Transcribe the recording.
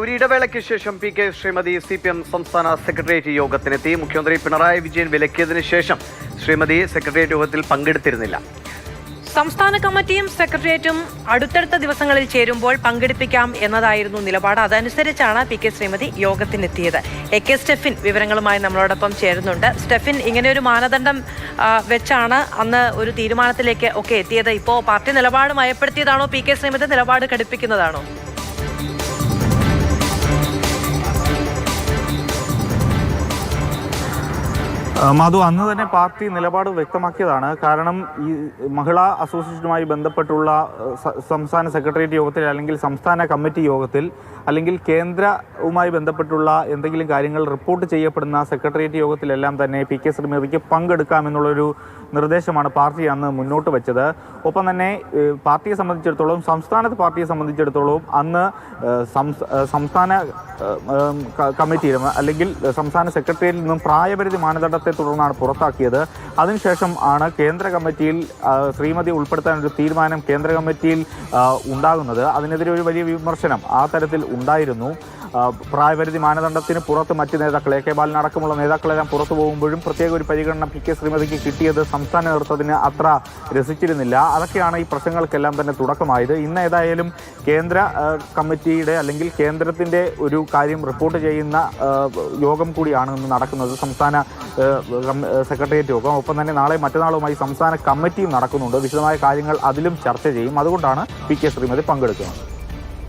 ഒരു ഇടവേളയ്ക്ക് ശേഷം P K Sreemathi C P M സംസ്ഥാന സെക്രട്ടേറിയറ്റ് യോഗത്തിനെത്തി. മുഖ്യമന്ത്രി പിണറായി വിജയൻ വിലക്കിയതിനു ശേഷം ശ്രീമതി സെക്രട്ടേറിയറ്റ് യോഗത്തിൽ പങ്കെടുത്തിരുന്നില്ല. സംസ്ഥാന കമ്മിറ്റിയും സെക്രട്ടേറിയറ്റും അടുത്തടുത്ത ദിവസങ്ങളിൽ ചേരുമ്പോൾ പങ്കെടുപ്പിക്കാം എന്നതായിരുന്നു നിലപാട്. അതനുസരിച്ചാണ് പി കെ ശ്രീമതി യോഗത്തിനെത്തിയത്. എ കെ സ്റ്റെഫിൻ വിവരങ്ങളുമായി നമ്മളോടൊപ്പം ചേരുന്നുണ്ട്. സ്റ്റെഫിൻ ഇങ്ങനെ ഒരു മാനദണ്ഡം വെച്ചാണ് അന്ന് ഒരു തീരുമാനത്തിലേക്ക് ഒക്കെ എത്തിയത്. ഇപ്പോൾ പാർട്ടി നിലപാട് മയപ്പെടുത്തിയതാണോ? പി കെ ശ്രീമതി നിലപാട് ഘടിപ്പിക്കുന്നതാണോ മധു അന്ന് തന്നെ പാർട്ടി നിലപാട് വ്യക്തമാക്കിയതാണ്. കാരണം ഈ മഹിളാ അസോസിയേഷനുമായി ബന്ധപ്പെട്ടുള്ള സംസ്ഥാന സെക്രട്ടേറിയറ്റ് യോഗത്തിൽ അല്ലെങ്കിൽ സംസ്ഥാന കമ്മിറ്റി യോഗത്തിൽ അല്ലെങ്കിൽ കേന്ദ്രവുമായി ബന്ധപ്പെട്ടുള്ള എന്തെങ്കിലും കാര്യങ്ങൾ റിപ്പോർട്ട് ചെയ്യപ്പെടുന്ന സെക്രട്ടേറിയറ്റ് യോഗത്തിലെല്ലാം തന്നെ പി കെ ശ്രീമതിക്ക് പങ്കെടുക്കാമെന്നുള്ളൊരു നിർദ്ദേശമാണ് പാർട്ടി അന്ന് മുന്നോട്ട് വെച്ചത്. ഒപ്പം തന്നെ പാർട്ടിയെ സംബന്ധിച്ചിടത്തോളം സംസ്ഥാനത്ത് പാർട്ടിയെ സംബന്ധിച്ചിടത്തോളം അന്ന് സംസ്ഥാന കമ്മിറ്റിയിൽ അല്ലെങ്കിൽ സംസ്ഥാന സെക്രട്ടറിയിൽ നിന്നും പ്രായപരിധി മാനദണ്ഡത്തെ തുടർന്നാണ് പുറത്താക്കിയത്. അതിനുശേഷം ആണ് കേന്ദ്ര കമ്മിറ്റിയിൽ ശ്രീമതി ഉൾപ്പെടുത്താൻ ഒരു തീരുമാനം കേന്ദ്ര കമ്മിറ്റിയിൽ ഉണ്ടാകുന്നത്. അതിനെതിരെ ഒരു വലിയ വിമർശനം ആ തരത്തിൽ ഉണ്ടായിരുന്നു. പ്രായപരിധി മാനദണ്ഡത്തിന് പുറത്ത് മറ്റ് നേതാക്കൾ എ കെ ബാലൻ അടക്കമുള്ള നേതാക്കളെല്ലാം പുറത്തു പോകുമ്പോഴും പ്രത്യേക ഒരു പരിഗണന പി കെ ശ്രീമതിക്ക് കിട്ടിയത് സംസ്ഥാന നേതൃത്വത്തിന് അത്ര രസിച്ചിരുന്നില്ല. അതൊക്കെയാണ് ഈ പ്രശ്നങ്ങൾക്കെല്ലാം തന്നെ തുടക്കമായത്. ഇന്ന് ഏതായാലും കേന്ദ്ര കമ്മിറ്റിയുടെ അല്ലെങ്കിൽ കേന്ദ്രത്തിന്റെ ഒരു കാര്യം റിപ്പോർട്ട് ചെയ്യുന്ന യോഗം കൂടിയാണ് ഇന്ന് നടക്കുന്നത്. സംസ്ഥാന സെക്രട്ടേറിയറ്റ് യോഗം. ഒപ്പം തന്നെ നാളെ മറ്റന്നാളുമായി സംസ്ഥാന കമ്മിറ്റിയും നടക്കുന്നുണ്ട്. വിശദമായ കാര്യങ്ങൾ അതിലും ചർച്ച ചെയ്യും. അതുകൊണ്ടാണ് പി കെ ശ്രീമതി പങ്കെടുക്കുന്നത്.